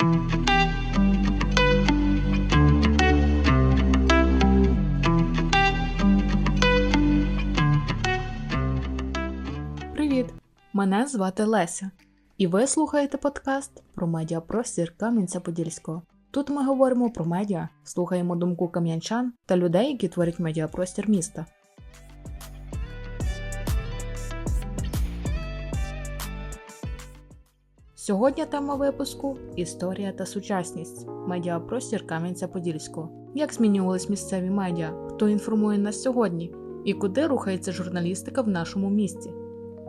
Привіт! Мене звати Леся, і ви слухаєте подкаст про медіапростір Кам'янця-Подільського. Тут ми говоримо про медіа, слухаємо думку кам'янчан та людей, які творять медіапростір міста. Сьогодні тема випуску Історія та сучасність. Медіапростір Кам'янця-Подільського. Як змінювались місцеві медіа, хто інформує нас сьогодні і куди рухається журналістика в нашому місті?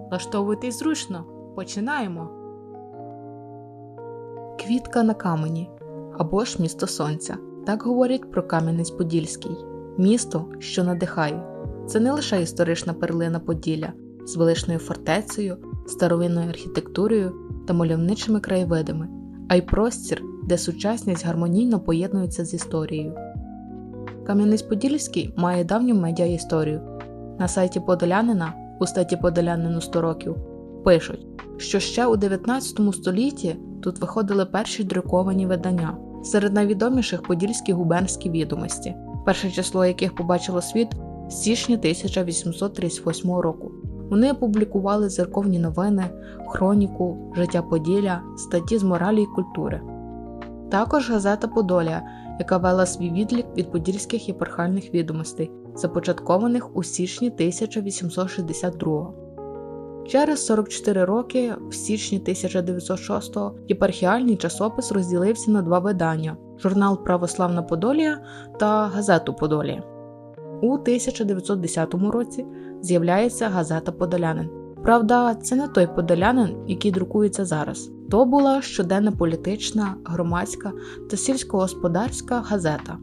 Влаштовуйтесь зручно. Починаємо. Квітка на камені або ж місто сонця. Так говорять про Кам'янець-Подільський місто, що надихає. Це не лише історична перлина Поділля з величною фортецею, старовинною архітектурою та мальовничими краєвидами, а й простір, де сучасність гармонійно поєднується з історією. Кам'янець-Подільський має давню медіаісторію. На сайті Подолянина у статті Подолянину 100 років пишуть, що ще у 19 столітті тут виходили перші друковані видання, серед найвідоміших подільські губернські відомості, перше число яких побачило світ з січня 1838 року. Вони опублікували церковні новини, хроніку, життя Поділля, статті з моралі й культури. Також газета Подолія, яка вела свій відлік від подільських єпархальних відомостей, започаткованих у січні 1862 Через 44 роки, в січні 1906-го, єпархіальний часопис розділився на два видання: журнал Православна Подолія та газету Подолія. У 1910 році з'являється газета Подолянин. Правда, це не той подолянин, який друкується зараз. То була щоденна політична, громадська та сільськогосподарська газета.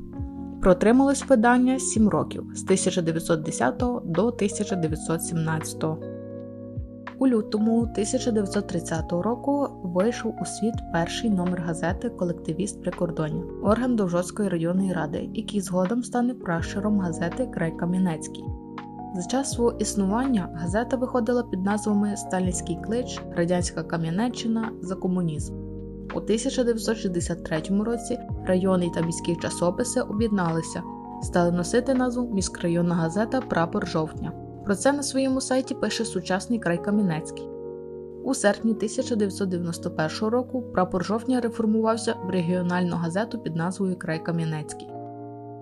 Протрималось видання 7 років з 1910 до 1917. У лютому 1930 року вийшов у світ перший номер газети Колективіст прикордоння, орган Довжоцької районної ради, який згодом стане пращуром газети Край Кам'янецький. За час свого існування газета виходила під назвами Сталінський клич, Радянська Кам'янеччина за комунізм. У 1963 році районний та міські часописи об'єдналися, стали носити назву міськрайонна газета Прапор жовтня. Про це на своєму сайті пише сучасний край Кам'янецький. У серпні 1991 року прапор жовтня реформувався в регіональну газету під назвою Край Кам'янецький.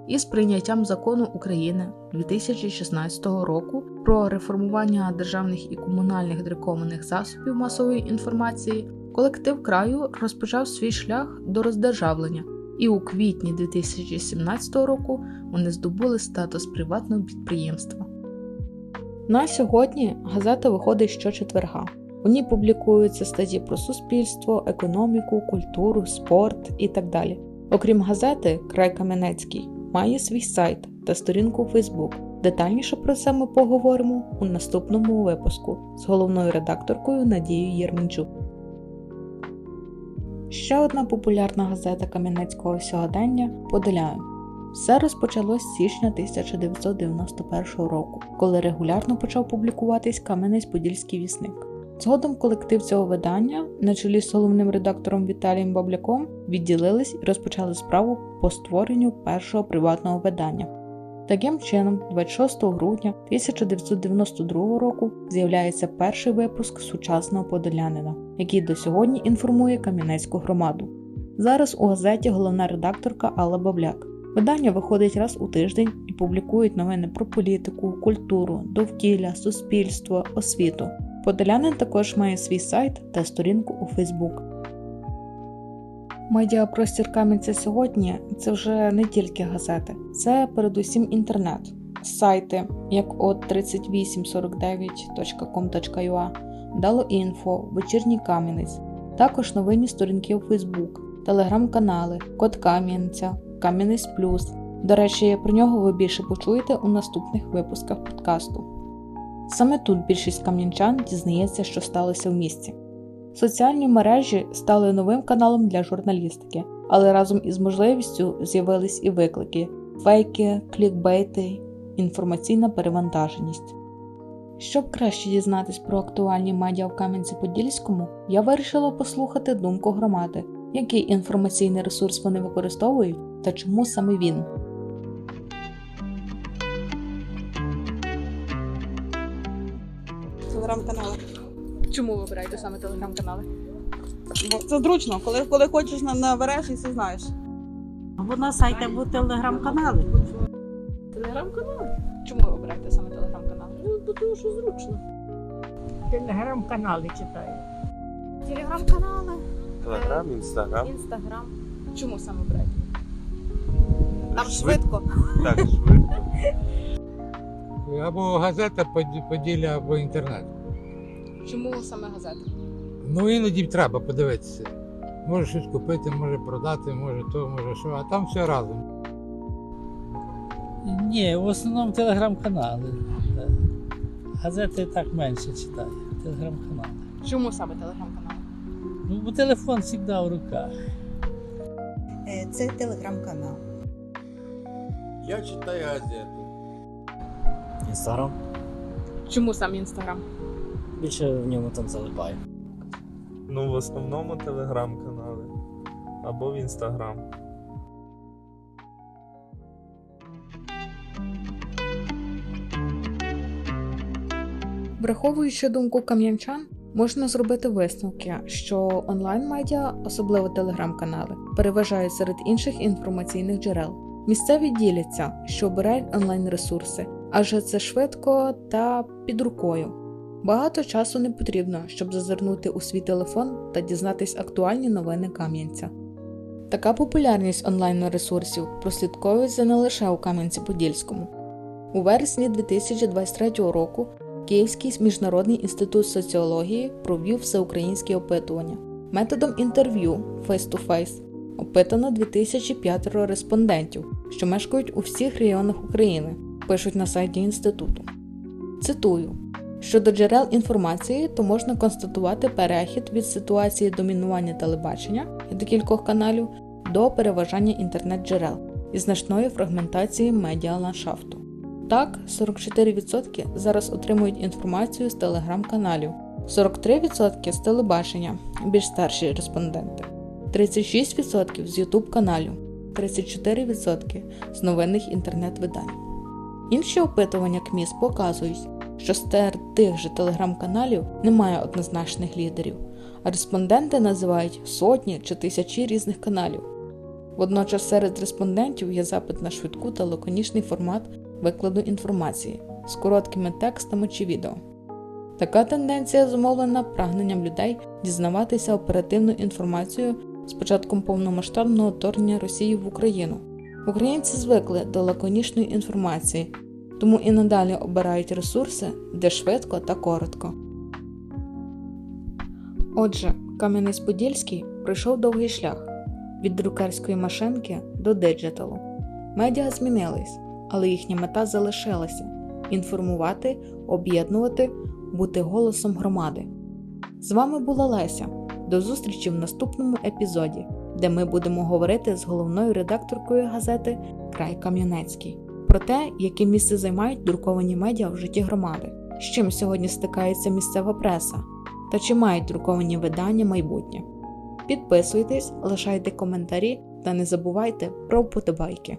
Із прийняттям закону України 2016 року про реформування державних і комунальних друкованих засобів масової інформації колектив краю розпочав свій шлях до роздержавлення, і у квітні 2017 року вони здобули статус приватного підприємства. На сьогодні газета виходить щочетверга. У ній публікуються статті про суспільство, економіку, культуру, спорт і так далі. Окрім газети, Край Кам'янецький має свій сайт та сторінку у Фейсбук. Детальніше про це ми поговоримо у наступному випуску з головною редакторкою Надією Єрмінчук. Ще одна популярна газета Кам'янецького сьогодення Подоляю. Все розпочалось з січня 1991 року, коли регулярно почав публікуватись Кам'янець-Подільський вісник. Згодом колектив цього видання, на чолі з головним редактором Віталієм Бабляком, відділились і розпочали справу по створенню першого приватного видання. Таким чином, 26 грудня 1992 року з'являється перший випуск сучасного подолянина, який до сьогодні інформує Кам'янецьку громаду. Зараз у газеті головна редакторка Алла Бабляк. Видання виходить раз у тиждень і публікують новини про політику, культуру, довкілля, суспільство, освіту. Подолянин також має свій сайт та сторінку у Фейсбук. Медіапростір Кам'янця сьогодні це вже не тільки газети, це передусім інтернет, сайти, як от 3849.com.ua, Дало.Інфо, Вечірній Кам'янець, також новинні сторінки у Фейсбук, телеграм-канали, Код Кам'янця, Кам'янець Плюс. До речі, про нього ви більше почуєте у наступних випусках подкасту. Саме тут більшість кам'янчан дізнається, що сталося в місті. Соціальні мережі стали новим каналом для журналістики, але разом із можливістю з'явились і виклики: фейки, клікбейти, інформаційна перевантаженість. Щоб краще дізнатись про актуальні медіа в Кам'янці-Подільському, я вирішила послухати думку громади, який інформаційний ресурс вони використовують та чому саме він. Телеграм-канали. Чому ви обираєте саме телеграм-канали? Бо це зручно, коли, коли хочеш на- набереш і все знаєш. Або на сайті, або телеграм-канали. Телеграм-канали. Чому ви обираєте саме телеграм-канали? Ну, бо тому що зручно. Телеграм-канали читаю. Телеграм-канали, Телеграм, інстаграм. інстаграм. Чому саме обираєте? Там швидко. Так, швидко. Або газета Поді- Поділля, або інтернет. Чому саме газета? Ну іноді треба подивитися. Може щось купити, може продати, може то, може що, а там все разом. Ні, в основному телеграм-канали. Газети так менше читаю. Телеграм-канали. Чому саме телеграм-канали? Ну, бо телефон завжди в руках. Е, Це телеграм-канал. Я читаю газету. Інстаграм. Чому саме інстаграм? Більше в ньому там залипаю. Ну, в основному телеграм-канали. Або в інстаграм. Враховуючи думку кам'янчан, можна зробити висновки, що онлайн-медіа, особливо телеграм-канали, переважають серед інших інформаційних джерел. Місцеві діляться, що обирають онлайн-ресурси, адже це швидко та під рукою. Багато часу не потрібно, щоб зазирнути у свій телефон та дізнатись актуальні новини Кам'янця. Така популярність онлайн-ресурсів прослідковується не лише у Кам'янці-Подільському. У вересні 2023 року Київський міжнародний інститут соціології провів всеукраїнські опитування. Методом інтерв'ю face-to-face опитано 2005 респондентів, що мешкають у всіх регіонах України, пишуть на сайті інституту. Цитую: щодо джерел інформації, то можна констатувати перехід від ситуації домінування телебачення і декількох каналів до переважання інтернет-джерел і значної фрагментації медіаландшафту. Так, 44% зараз отримують інформацію з телеграм-каналів, 43% з телебачення, більш старші респонденти, 36% з Ютуб каналів, 34% з новинних інтернет-видань. Інші опитування КМІС показують, що серед тих же телеграм-каналів немає однозначних лідерів, а респонденти називають сотні чи тисячі різних каналів. Водночас серед респондентів є запит на швидку та лаконічний формат викладу інформації з короткими текстами чи відео. Така тенденція зумовлена прагненням людей дізнаватися оперативну інформацію з початком повномасштабного вторгнення Росії в Україну. Українці звикли до лаконічної інформації, тому і надалі обирають ресурси, де швидко та коротко. Отже, Кам'янець-Подільський пройшов довгий шлях від друкарської машинки до диджиталу. Медіа змінились, але їхня мета залишилася інформувати, об'єднувати, бути голосом громади. З вами була Леся. До зустрічі в наступному епізоді, де ми будемо говорити з головною редакторкою газети Край Кам'янецький про те, яке місце займають друковані медіа в житті громади, з чим сьогодні стикається місцева преса та чи мають друковані видання майбутнє. Підписуйтесь, лишайте коментарі та не забувайте про вподобайки.